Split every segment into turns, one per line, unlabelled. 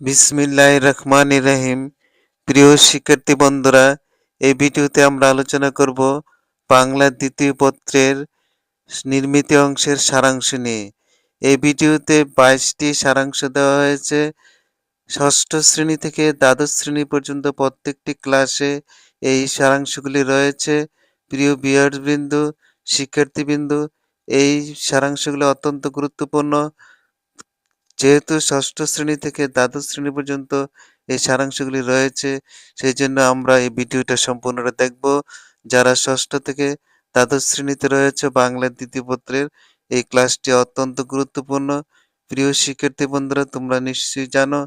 বিসমিল্লাহ রহমান রহিম। প্রিয় শিক্ষার্থী বন্ধুরা, এই ভিডিওতে আমরা আলোচনা করব বাংলা দ্বিতীয় পত্রের নির্মিত অংশের সারাংশ নিয়ে। এই ভিডিওতে বাইশটি সারাংশ দেওয়া হয়েছে। ষষ্ঠ শ্রেণি থেকে দ্বাদশ শ্রেণি পর্যন্ত প্রত্যেকটি ক্লাসে এই সারাংশগুলি রয়েছে। প্রিয় বিহারবিন্দু শিক্ষার্থীবৃন্দু এই সারাংশগুলি অত্যন্ত গুরুত্বপূর্ণ। যেহেতু ষষ্ঠ শ্রেণি থেকে দ্বাদশ শ্রেণি পর্যন্ত এই সারাংশগুলি রয়েছে, সেই জন্য আমরা এই ভিডিওটা সম্পূর্ণটা দেখব। যারা ষষ্ঠ থেকে দ্বাদশ শ্রেণীতে রয়েছে, বাংলা দ্বিতীয় পত্রের এই ক্লাসটি অত্যন্ত গুরুত্বপূর্ণ। প্রিয় শিক্ষার্থী বন্ধুরা, তোমরা নিশ্চয়ই জানো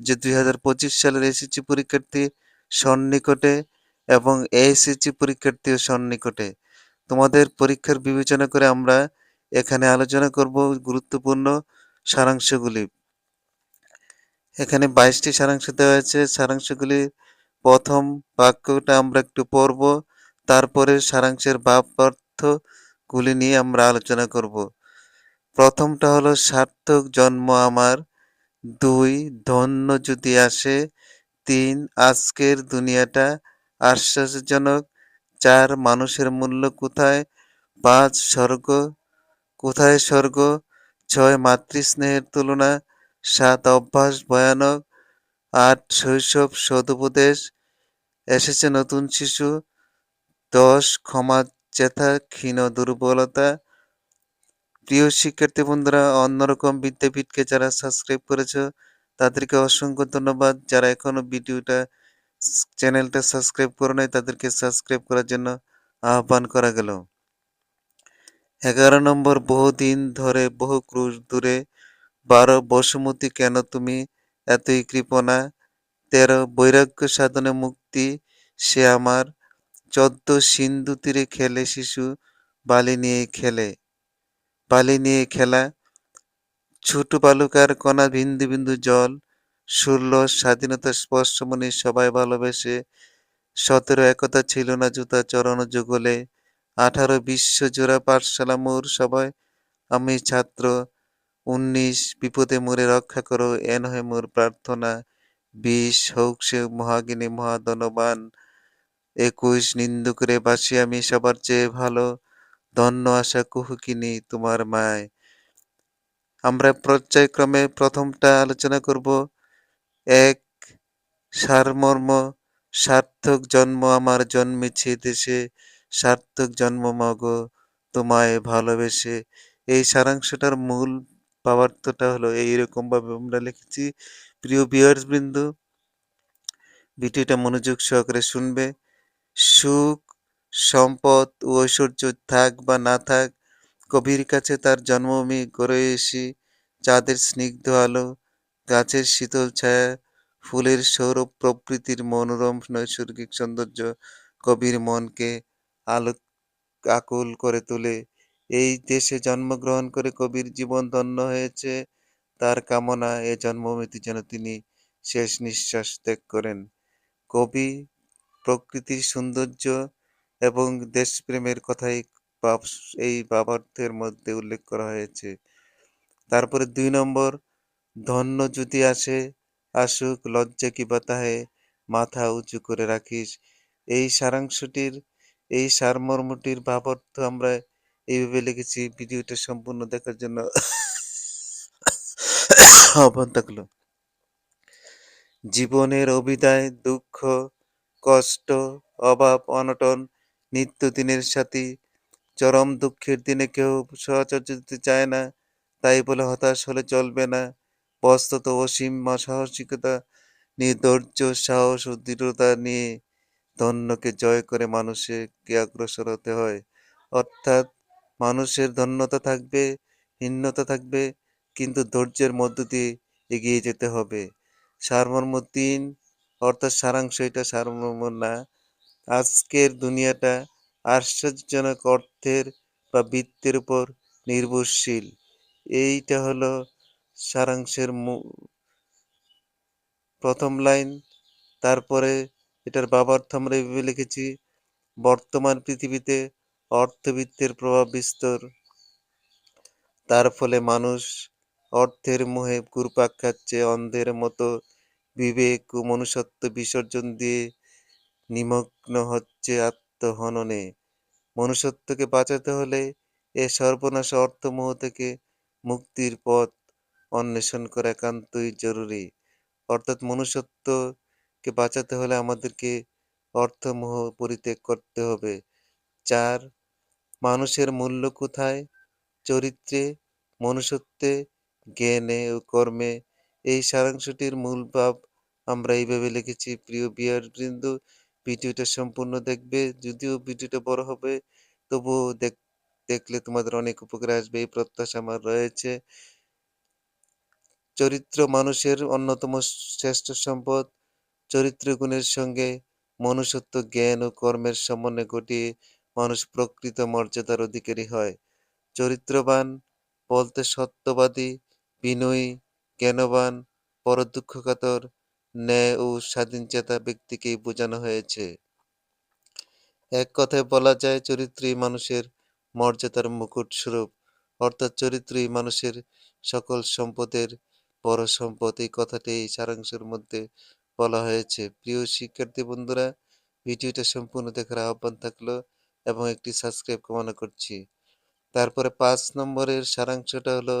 যে দুই হাজার পঁচিশ সালের এসএসসি পরীক্ষার্থী সন্নিকটে এবং এসএসসি পরীক্ষার্থীও সন্নিকটে। তোমাদের পরীক্ষার বিবেচনা করে আমরা এখানে আলোচনা করব। গুরুত্বপূর্ণ সারাংশগুলি। এখানে বাইশটি সারাংশ দেওয়া হয়েছে। সারাংশগুলি প্রথম বাক্যটা আমরা একটু পড়ব। তারপরে সারাংশের ভাব অর্থগুলি নিয়ে আমরা আলোচনা করব। প্রথমটা হলো, সার্থক জন্ম আমার, দুই ধন্য যদি আসে, তিন আজকের দুনিয়াটা আশ্বাসজনক চার মানুষের মূল্য কোথায়, পাঁচ স্বর্গ, কোথায় স্বর্গ ছয় মাতৃস্নেহের তুলনা, সাত অভ্যাস ভয়ানক, আট শৈশব সদুপদেশ, এসেছে নতুন শিশু, দশ ক্ষমা চেথা ক্ষীণ দুর্বলতা। প্রিয় শিক্ষার্থী বন্ধুরা, অন্যরকম বিদ্যাপীঠকে যারা সাবস্ক্রাইব করেছ, তাদেরকে অসংখ্য ধন্যবাদ। যারা এখনও ভিডিওটা, চ্যানেলটা সাবস্ক্রাইব করে নাই, তাদেরকে সাবস্ক্রাইব করার জন্য আহ্বান করা গেল। এগারো নম্বর, বহুদিন ধরে, বহু ক্রুশ দূরে, বারো, বসুমতী কেন তুমি এতই কৃপণা? তেরো, বৈরাগ্য সাধনে মুক্তি সে আমার। চোদ্দ, সিন্ধু তীরে খেলে শিশু, বালি নিয়ে খেলে, বালি নিয়ে খেলা। ছোট বালুকার কণা বিন্দু বিন্দু জল ষোলো স্বাধীনতা স্পর্শমণি সবাই ভালোবেসে। সতেরো, একতা ছিল না জুতা, চরণ যুগলে আঠারো বিশ্বজোড়া পাঠশালা মোর সবাই আমি ছাত্র, উনিশ বিপদে মোরে রক্ষা করো এ নহে মোর প্রার্থনা। বিশ হোক সে মহাগিনী মহাদনবান একুশ নিন্দুকরে বাসি আমি সবার চেয়ে ভালো। ধন্য আশা কুহুকিনী তোমার মায়। আমরা পর্যায়ক্রমে প্রথমটা আলোচনা করব। এক, সারমর্ম, সার্থক জন্ম আমার জন্মেছে দেশে। সার্থক জন্ম মগ তোমায় ভালোবেসে। এই সারাংশটার মূল ভাবার্থটা হলো এইরকম ভাবে আমরা লিখেছি। প্রিয় বিয়ার্স বিন্দু ভিডিওটা মনোযোগ সহকারে শুনবে। সুখ, সম্পদ ও ঐশ্বর্য থাক বা না থাক, কবির কাছে তার জন্মভূমি গড়ে এসি চাঁদের স্নিগ্ধ আলো, গাছের শীতল ছায়া, ফুলের সৌরভ প্রকৃতির মনোরম নৈসর্গিক সৌন্দর্য, কবির মনকে আলো আকুল করে তোলে, এই দেশে জন্মগ্রহণ করে কবির জীবন ধন্য হয়েছে। তার কামনা এ জন্মভূমিতে যেন তিনি শেষ নিঃশ্বাস ত্যাগ করেন। কবি প্রকৃতির সৌন্দর্য এবং দেশপ্রেমের কথাই এই বাবার্থের মধ্যে উল্লেখ করা হয়েছে। তারপরে দুই নম্বর, ধন্য যদি আসে, আসুক লজ্জা কি বাতাহে, মাথা উঁচু করে রাখিস। এই সারাংশটির এই সারমর্মটির ভাবার্থ আমরা এইভাবে লিখেছি ভিডিওটা সম্পূর্ণ দেখার জন্য আহ্বান থাকল। জীবনের অভিদায় দুঃখ, কষ্ট, অভাব, অনটন, নিত্যদিনের সাথী, চরম দুঃখের দিনে কেউ সহচর্য দিতে চায় না, তাই বলে হতাশ হলে চলবে না। বস্তুত অসীম সাহসিকতা নিয়ে ধৈর্য সাহস ও দৃঢ়তা নিয়ে ধন্যকে জয় করে মানুষকে অগ্রসর হতে হয়। অর্থাৎ মানুষের ধন্যতা থাকবে, হীনতা থাকবে, কিন্তু ধৈর্যের মধ্য দিয়ে এগিয়ে যেতে হবে। সারমর্ম তিন অর্থাৎ সারাংশ এটা সারমর্ম না। আজকের দুনিয়াটা আশ্চর্যজনক অর্থের বা বৃত্তের উপর নির্ভরশীল। এইটা হলো সারাংশের প্রথম লাইন, তারপরে এটার বাবার্থ আমরা এভাবে লিখেছি, বর্তমান পৃথিবীতে অর্থবিত্তের প্রভাব বিস্তর। তার ফলে মানুষ অর্থের মোহে ঘুরপাক খাচ্ছে, অন্ধের মতো বিবেক ও মনুষ্যত্ব বিসর্জন দিয়ে নিমগ্ন হচ্ছে আত্মহননে। মনুষ্যত্বকে বাঁচাতে হলে এ সর্বনাশ অর্থমোহ থেকে মুক্তির পথ অন্বেষণ করা একান্তই জরুরি। অর্থাৎ মনুষ্যত্বকে বাঁচাতে হলে আমাদেরকে অর্থমোহ পরিত্যাগ করতে হবে। চার, মানুষের মূল্য কোথায়? চরিত্রে, মনুষ্যত্বে, জ্ঞানে ও কর্মে। এই সারাংশটির মূল ভাব আমরা এইভাবে লিখেছি। প্রিয় বিয়ার বৃন্দু ভিডিওটা সম্পূর্ণ দেখবে। যদিও ভিডিওটা বড় হবে, তবুও দেখ, দেখলে তোমাদের অনেক উপকার আসবে। এই প্রত্যাশা আমার রয়েছে। চরিত্র মানুষের অন্যতম শ্রেষ্ঠ সম্পদ। চরিত্র গুণের সঙ্গে মনুষ্যত্ব, জ্ঞান ও কর্মের সমন্বয় ঘটিয়ে মানুষ প্রকৃত মর্যাদার অধিকারী হয়। চরিত্রবান বলতে সত্যবাদী, বিনয়ী, জ্ঞানবান, পরদুঃখকাতর, ন্যায় ও স্বাধীনচেতা ব্যক্তিকেই বোঝানো হয়েছে। এক কথায় বলা যায়, চরিত্রই মানুষের মর্যাদার মুকুট স্বরূপ অর্থাৎ চরিত্রই মানুষের সকল সম্পদের বড় সম্পদ। এই কথাটি এই সারাংশের মধ্যে বলা হয়েছে। প্রিয় শিক্ষার্থী বন্ধুরা, ভিডিওটা সম্পূর্ণ দেখার আহ্বান থাকল এবং একটি সাবস্ক্রাইব কামনা করছি। তারপরে পাঁচ নম্বরের সারাংশটা হলো,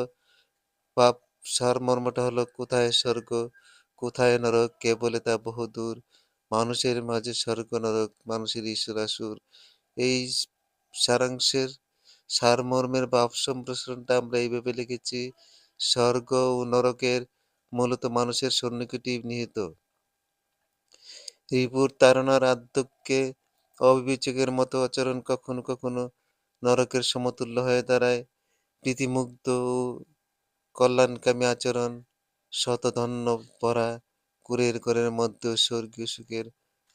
পাপ সারমর্মটা হলো, কোথায় স্বর্গ, কোথায় নরক, কে বলে তা বহুদূর মানুষের মাঝে স্বর্গ, নরক, মানুষের ঈশ্বর, আসুর। এই সারাংশের সারমর্মের ভাব সম্প্রসারণটা আমরা এইভাবে লিখেছি, স্বর্গ ও নরকের মূলত মানুষের সন্নিকটি নিহিত। রিপুর তারণার আদ্যকে অবিবেচকের মতো আচরণ কখনো কখনো নরকের সমতুল্য হয়ে দাঁড়ায়। প্রীতিমুগ্ধ ও কল্যাণকামী আচরণ, শতধন্য ভরা কুরের ঘরের মধ্যেও স্বর্গীয় সুখের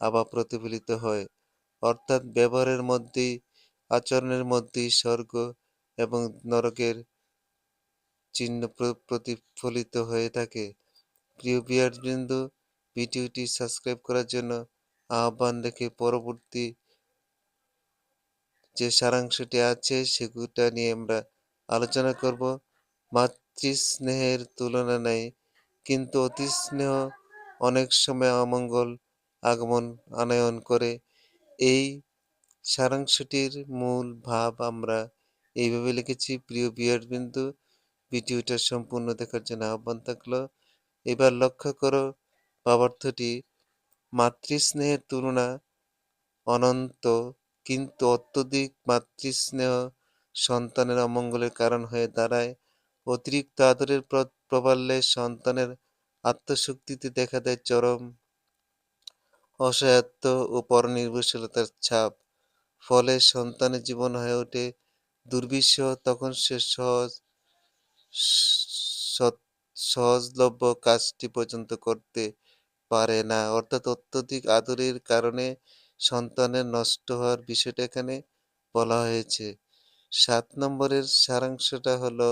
আভা প্রতিফলিত হয়। অর্থাৎ ব্যবহারের মধ্যেই, আচরণের মধ্যেই স্বর্গ এবং নরকের চিহ্ন প্রতিফলিত হয়ে থাকে। প্রিয় বিয়ারবৃন্দ ভিডিওটি সাবস্ক্রাইব করার জন্য আহ্বান রেখে পরবর্তী যে সারাংশটি আছে সেগুলোটা নিয়ে আমরা আলোচনা করব। মাতৃস্নেহের তুলনা নেই, কিন্তু অতি স্নেহ অনেক সময় অমঙ্গল আগমন আনয়ন করে। এই সারাংশটির মূল ভাব আমরা এইভাবে লিখেছি। প্রিয় বিয়ারবিন্দু ভিডিওটা সম্পূর্ণ দেখার জন্য আহ্বান থাকল। এবার লক্ষ্য করো ভাবার্থটি মাতৃস্নেহের তুলনা অনন্ত, কিন্তু অত্যধিক মাতৃস্নেহ সন্তানের অমঙ্গলের কারণ হয়ে দাঁড়ায়। অতিরিক্ত আদরের প্রবাল্যে সন্তানের আত্মশক্তিতে দেখা দেয় চরম অসহায়ত্ব ও পরনির্ভরশীলতার ছাপ। ফলে সন্তানের জীবন হয়ে ওঠে দুর্বিষহ, তখন সে সহজ সহজলভ্য কাজটি পর্যন্ত করতে পারে না। অর্থাৎ অত্যধিক আদরের কারণে সন্তানের নষ্ট হওয়ার বিষয়টা এখানে বলা হয়েছে। সাত নম্বরের সারাংশটা হলো,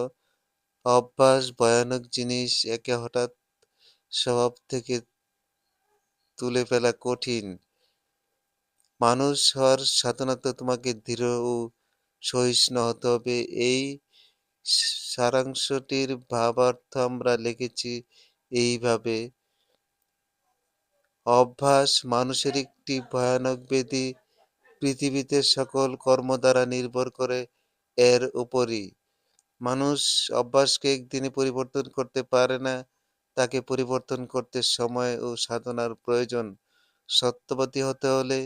অভ্যাস ভয়ানক জিনিস একে হঠাৎ স্বভাব থেকে তুলে ফেলা কঠিন। মানুষ হওয়ার সাধনাতে তোমাকে দৃঢ় ও সহিষ্ণু হতে হবে। এই সারাংশটির ভাবার্থ আমরা লিখেছি এইভাবে। অভ্যাস, মানুষের একটি ভয়ানক ব্যাধি পৃথিবীতে সকল কর্ম দ্বারা নির্ভর করে এর উপরই। মানুষ অভ্যাসকে একদিনে পরিবর্তন করতে পারে না, তাকে পরিবর্তন করতে সময় ও সাধনার প্রয়োজন। সত্যবাদী হতে হলে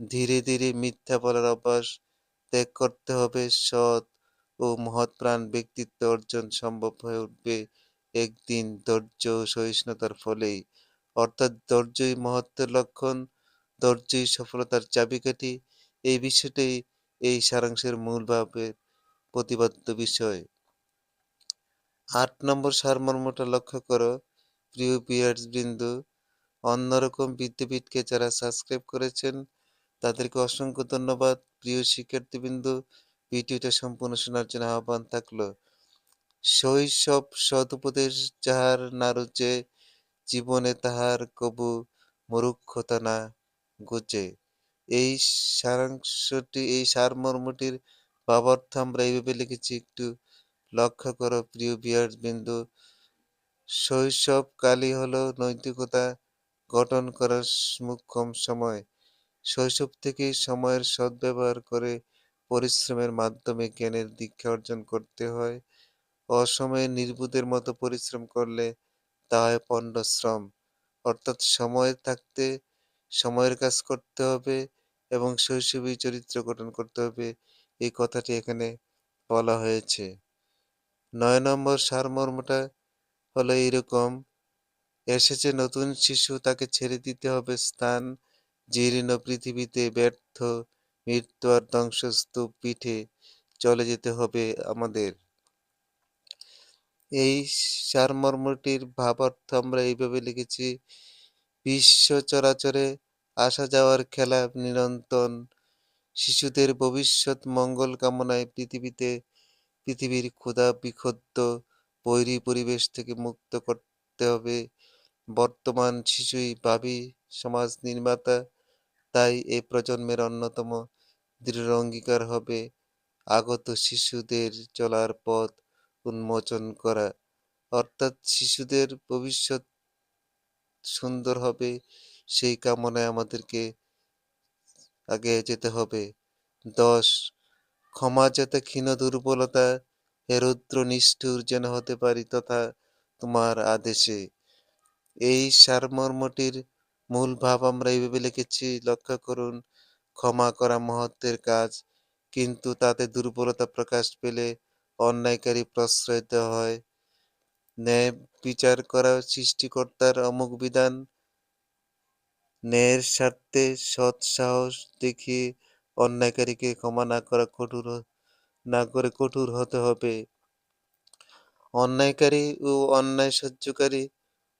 ধীরে ধীরে মিথ্যা বলার অভ্যাস ত্যাগ করতে হবে। সৎ ও মহৎ প্রাণ ব্যক্তিত্ব অর্জন সম্ভব হয়ে উঠবে একদিন ধৈর্য ও সহিষ্ণুতার ফলেই। অর্থাৎ ধৈর্যই মহত্বের লক্ষণ, ধৈর্যই সফলতার চাবিকাঠি এই বিষয়টাই এই সারাংশের মূল ভাবের প্রতিপাদ্য বিষয়। আট নম্বর সারমর্মটা লক্ষ্য করো। প্রিয় বিয়ার্স বিন্দু, অন্যরকম বিদ্যাপীঠকে যারা সাবস্ক্রাইব করেছেন, তাদেরকে অসংখ্য ধন্যবাদ। প্রিয় শিক্ষার্থীবৃন্দু, ভিডিওটা সম্পূর্ণ শোনার জন্য আহ্বান থাকল। শৈশব সদুপদেশ যাহার না রুচে জীবনে তাহার কবু মরুক্ষতা না গুজে এই সারাংশটি, এই সারমর্মটির ভাবার্থ আমরা এইভাবে লিখেছি। একটু লক্ষ্য করো, প্রিয় বিয়ার বিন্দু শৈশব শৈশবকালই হলো নৈতিকতা গঠন করার মুখ্যম সময়। শৈশব থেকেই সময়ের সদ্ব্যবহার করে পরিশ্রমের মাধ্যমে জ্ঞানের দীক্ষা অর্জন করতে হয়। অসময়ে নির্বুধের মতো পরিশ্রম করলে তা হয় পণ্ডশ্রম অর্থাৎ সময় থাকতে সময়ের কাজ করতে হবে এবং শৈশবেই চরিত্র গঠন করতে হবে। এই কথাটি এখানে বলা হয়েছে। নয় নম্বর সারমর্মটা হলো এইরকম, এসেছে নতুন শিশু, তাকে ছেড়ে দিতে হবে স্থান, জীর্ণ পৃথিবীতে ব্যর্থ, মৃত্যু আর ধ্বংসস্তূপ পিঠে চলে যেতে হবে আমাদের। এই সারমর্মটির ভাবার্থ আমরা এইভাবে লিখেছি, বিশ্ব চরাচরে আসা যাওয়ার খেলা নিরন্তন শিশুদের ভবিষ্যৎ মঙ্গল কামনায় পৃথিবীতে পৃথিবীর ক্ষুধা বিক্ষুব্ধ বৈরী পরিবেশ থেকে মুক্ত করতে হবে। বর্তমান শিশুই ভাবি সমাজ নির্মাতা, তাই এই প্রজন্মের অন্যতম দৃঢ় অঙ্গীকার হবে। আগত শিশুদের চলার পথ উন্মোচন করা। অর্থাৎ শিশুদের ভবিষ্যৎ সুন্দর হবে, সেই কামনায় আমাদেরকে আগে যেতে হবে। দশ, ক্ষমা যাতে ক্ষীণ দুর্বলতা হে রুদ্র নিষ্ঠুর যেন হতে পারি তথা তোমার আদেশে। এই সারমর্মটির মূল ভাব আমরা এইভাবে লিখেছি, লক্ষ্য করুন, ক্ষমা করা মহত্বের কাজ, কিন্তু তাতে দুর্বলতা প্রকাশ পেলে অন্যায়কারী প্রশ্রয় দেওয়া হয়। ন্যায় বিচার করা সৃষ্টিকর্তার অমুক বিধান। ন্যায়ের স্বার্থে সৎ সাহস দেখিয়ে অন্যায়কারীকে ক্ষমা না করা কঠোর না করে কঠোর হতে হবে। অন্যায়কারী ও অন্যায় সহ্যকারী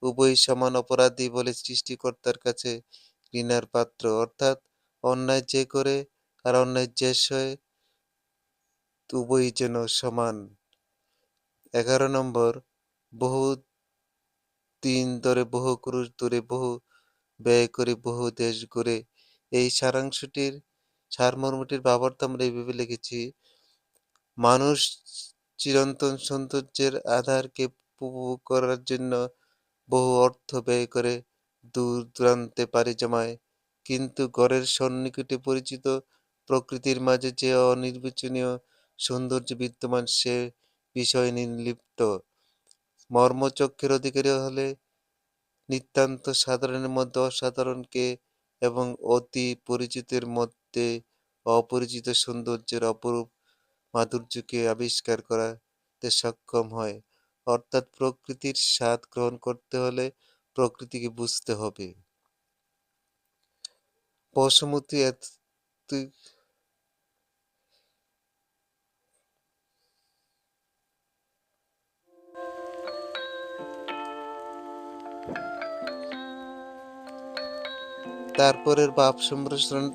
উভয় সমান অপরাধী বলে সৃষ্টিকর্তার কাছে ঘৃণার পাত্র। অর্থাৎ অন্যায় যে করে আর অন্যায় যে সয় উভয়ই যেন সমান। এগারো নম্বর, বহু দিন ধরে, বহু ক্রুশ দূরে বহু ব্যয় করে, বহু দেশ ঘুরে এই সারাংশটির সারমর্মটির ভাবার্থ আমরা এইভাবে লিখেছি, মানুষ চিরন্তন সৌন্দর্যের আধারকে উপভোগ করার জন্য বহু অর্থ ব্যয় করে দূর দূরান্তে পাড়ি জমায়। কিন্তু ঘরের সন্নিকটে পরিচিত প্রকৃতির মাঝে যে অনির্বাচনীয় সৌন্দর্য বিদ্যমান সে বিষয় নির্লিপ্ত। মর্মচক্ষের অধিকারী হলে নিতান্ত সাধারণের মধ্যে অসাধারণকে এবং অতি পরিচিতের মধ্যে অপরিচিত সৌন্দর্যের অপরূপ মাধুর্যকে আবিষ্কার করাতে সক্ষম হয়। অর্থাৎ প্রকৃতির স্বাদ গ্রহণ করতে হলে প্রকৃতিকে বুঝতে হবে। বসুমতী তারপরের ভাব সম্প্রসারণ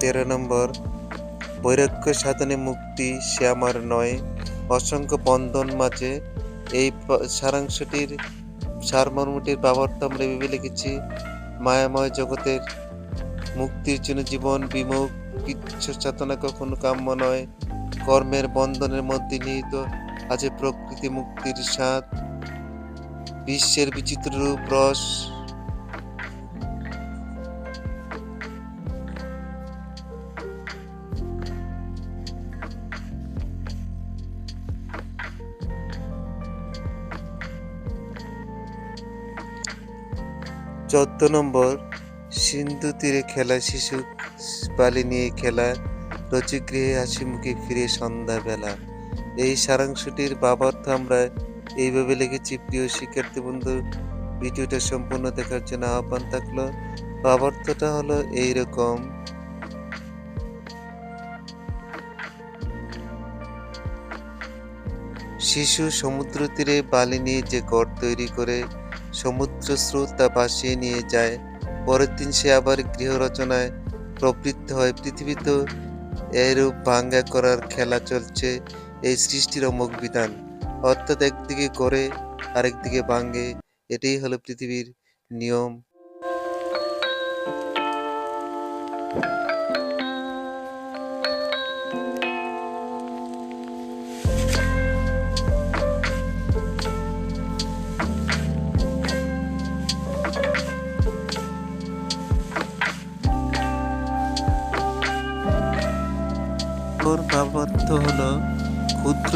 তেরো নম্বর, বৈরাগ্য সাধনে মুক্তি সে আমার নয়। অসংখ্য বন্ধন মাঝে এই সারাংশটির সারমর্মটির ভাবার্থ আমরা ভেবে লিখেছি, মায়াময় জগতের মুক্তির জন্য জীবন বিমুখ, কিচ্ছু চেতনা কখনো কাম্য নয়, কর্মের বন্ধনের মধ্যে নিহিত আছে প্রকৃতি মুক্তির স্বাদ, বিশ্বের বিচিত্র রূপ, রস চোদ্দ নম্বর, সিন্ধু তীরে খেলা শিশু বালি নিয়ে খেলা রচিগৃহে হাসি মুখে ফিরে সন্ধ্যাবেলা। এই সারাংশটির বাবার্থ আমরা এইভাবে লিখেছি। প্রিয় শিক্ষার্থী বন্ধু, ভিডিওটা সম্পূর্ণ দেখার জন্য আহ্বান থাকল। বাবার্থটা হলো এইরকম। শিশু সমুদ্র তীরে বালি নিয়ে যে ঘর তৈরি করে সমুদ্র স্রোত তা ভাসিয়ে নিয়ে যায়। পরের দিন সে আবার গৃহ রচনায় প্রবৃত্ত হয়। পৃথিবীতে এরূপ ভাঙ্গা করার খেলা চলছে এই সৃষ্টির অমুক বিধান। অর্থাৎ একদিকে করে আরেকদিকে ভাঙ্গে এটাই হলো পৃথিবীর নিয়ম।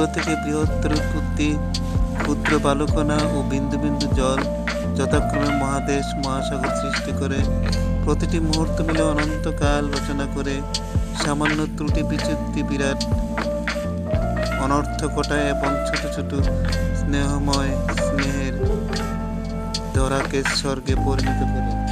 থেকে বৃহত্তর উৎপত্তি ক্ষুদ্র বালকণা ও বিন্দু বিন্দু জল যথাক্রমে মহাদেশ, মহাসাগর সৃষ্টি করে। প্রতিটি মুহূর্ত মিলে অনন্তকাল রচনা করে সামান্য ত্রুটি বিচ্যুতি বিরাট। অনর্থকটায় এবং ছোট ছোট স্নেহময় স্নেহের ধরাকে স্বর্গে পরিণত করে।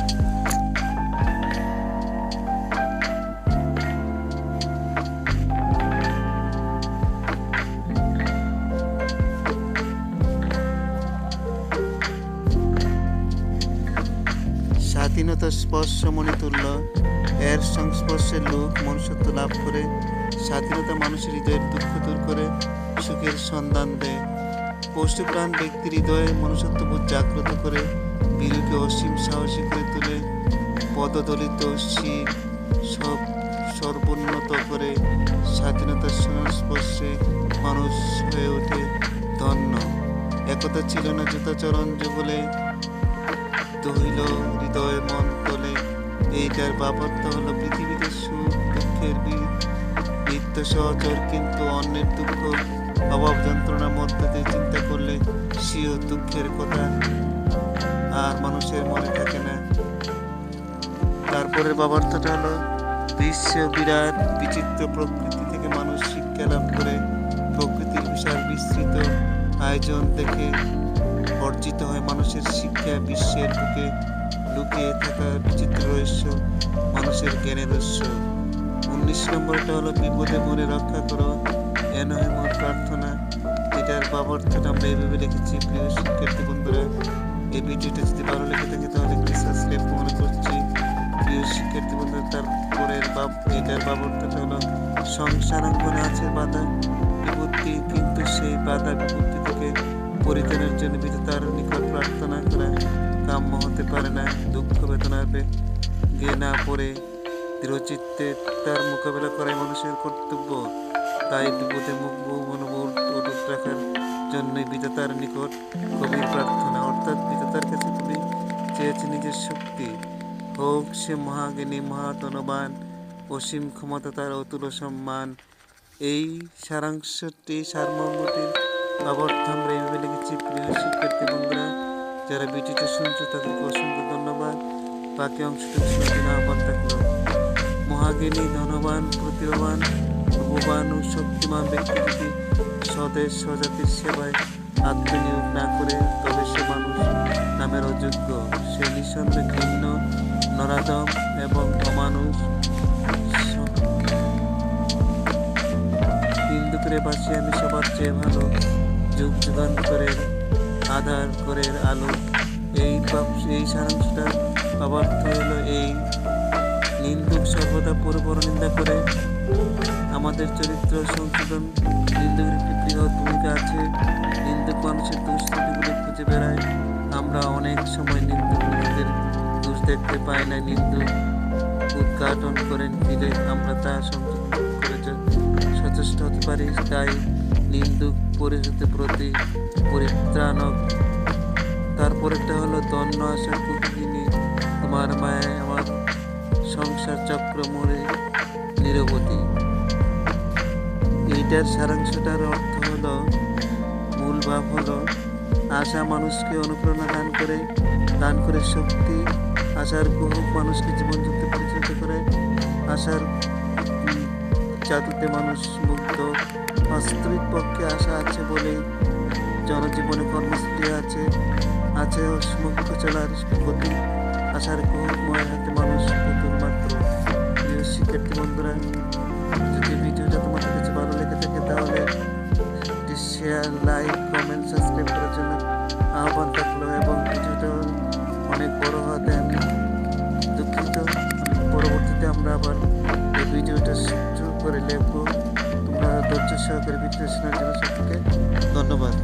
স্পর্শ মনে তুলল এর সংস্পর্শের লোক মনুষ্যত্ব লাভ করে, স্বাধীনতা মানুষের হৃদয়ের দুঃখ দূর করে, সুখের সন্ধান দেয়। পশুপ্রাণ ব্যক্তির হৃদয়ে মনুষ্যত্ববোধ জাগ্রত করে, বীরকে অসীম সাহসী করে তোলে, পদদলিত শিব সব সর্বোন্নত করে, স্বাধীনতার সংস্পর্শে মানুষ হয়ে ওঠে ধন্য। একতা ছিল না জুতাচরণ যুগলে দহিল হৃদয় মন তোলে এইটার বাপত্য হলো পৃথিবীতে সুখ, দুঃখের নিত্য সহচর কিন্তু অন্যের দুঃখ। অভাব যন্ত্রণার মধ্যে দিয়ে চিন্তা করলে, সিও দুঃখের কথা। আর মানুষের মনে থাকে না। তারপরের বাবার্থটা হলো বিশ্ব বিরাট, বিচিত্র প্রকৃতি থেকে মানুষ শিক্ষা লাভ করে। প্রকৃতির বিশাল বিস্তৃত। আয়োজন দেখে অর্জিত হয় মানুষের শিক্ষা, বিশ্বের বুকে লুকিয়ে থাকা বিচিত্র রহস্য মানুষের জ্ঞানের উৎস। উনিশ নম্বরটা হলো, বিপদে মনে রক্ষা করো এ নয় মোর প্রার্থনা। এটার বাবার্থটা আমরা এইভাবে লিখেছি প্রিয় শিক্ষার্থী বন্ধুরা। এই ভিডিওটা যদি ভালো লেগে থাকে, তাহলে একটি সাবস্ক্রাইব মনে করছি। প্রিয় শিক্ষার্থী বন্ধুরা, তারপরের বাব, এটার বাবার্থটা হলো, সংসারাঙ্গনে আছে বাধা। বিপত্তি কিন্তু সেই বাধা বিপত্তি থেকে পরিত্রাণের জন্য বিধাতার নিকট প্রার্থনা করা কাম্য হতে পারে না, দুঃখ বেদনার গিয়ে না পড়ে। দৃঢ়চিত্তে তার মোকাবেলা করাই মানুষের কর্তব্য। তাই বিপদে মুখ মনোবল অটুট রাখার জন্যই বিধাতার নিকট গভীর প্রার্থনা, অর্থাৎ বিধাতার কাছে তুমি চেয়েছে নিজের শক্তি। হোক সে মহাজ্ঞানী, মহাধনবান, অসীম ক্ষমতা তার অতুল সম্মান এই সারাংশটি সারমর্মটির আবর্ত আমরা লিখেছি প্রিয় শিক্ষার্থী বন্ধুরা, যারা ভিডিওটা শুনছো, তাদেরকে অসংখ্য ধন্যবাদ। বাকি অংশটুকু শোনার জন্য আহ্বান থাকল মহাজ্ঞানী, ধনবান, প্রতিভাবান, ভগবান ও শক্তিমান ব্যক্তি যদি স্বদেশ স্বজাতির সেবায় আত্মনিয়োগ না করে, তবে সে মানুষ নামের অযোগ্য। সে নিঃসন্দেহে ঘৃণ্য নরাদম এবং অমানুষ। স- হিন্দু করে বাসি আমি সবার চেয়ে ভালো। যুগ যুগান্তরের আধার করে আলো। এই এই সারাংশটা অবার্থ হলো এই। নিন্দুক সর্বদা পুরোপুর নিন্দা করে। আমাদের চরিত্র সংশোধন। নিন্দুকের একটি বৃহৎ ভূমিকা আছে। নিন্দুক মানুষের দোষ ত্রুটিগুলো খুঁজে বেড়ায়। আমরা অনেক সময় নিন্দুক নিজেদের দোষ দেখতে পাই না। নিন্দুক উদ্ঘাটন করেন দিলে আমরা তা সংশোধন সচেষ্ট হতে পারি তাই নিন্দুক পরিচিত প্রতি পরিত্রাণক। তারপরেরটা হলো দন্য আসার কুকিনি তোমার মায়ে আমার সংসার চক্র মোড়ে নিরবধি এইটার সারাংশটার অর্থ হলো, মূল ভাব হলো, আশা মানুষকে অনুপ্রেরণা দান করে দান করে শক্তি, আশার গ্রহ মানুষকে জীবনযুক্ত পরিচালিত করে, আশার জাদুতে মানুষ মুগ্ধ। বাস্তবিক পক্ষে আশা আছে বলেই জনজীবনে কর্মস্থলী আছে। আছে মুক্ত চলার গতি। আশার গ্রহময় হাতে মানুষ পুতুল মাত্র। প্রিয় শিক্ষার্থী বন্ধুরা, যদি ভিডিওটা তোমাদের কাছে ভালো লেগে থাকে তাহলে শেয়ার, লাইক, কমেন্ট, সাবস্ক্রাইব করার জন্য আহ্বান থাকল এবং ভিডিওটা অনেক বড় হওয়াতে আমি দুঃখিত। পরবর্তীতে আমরা আবার এই ভিডিওটা করে লেখবো তোমরা ধৈর্য সহকারে ভিডিও শোনার জন্য সবকে ধন্যবাদ।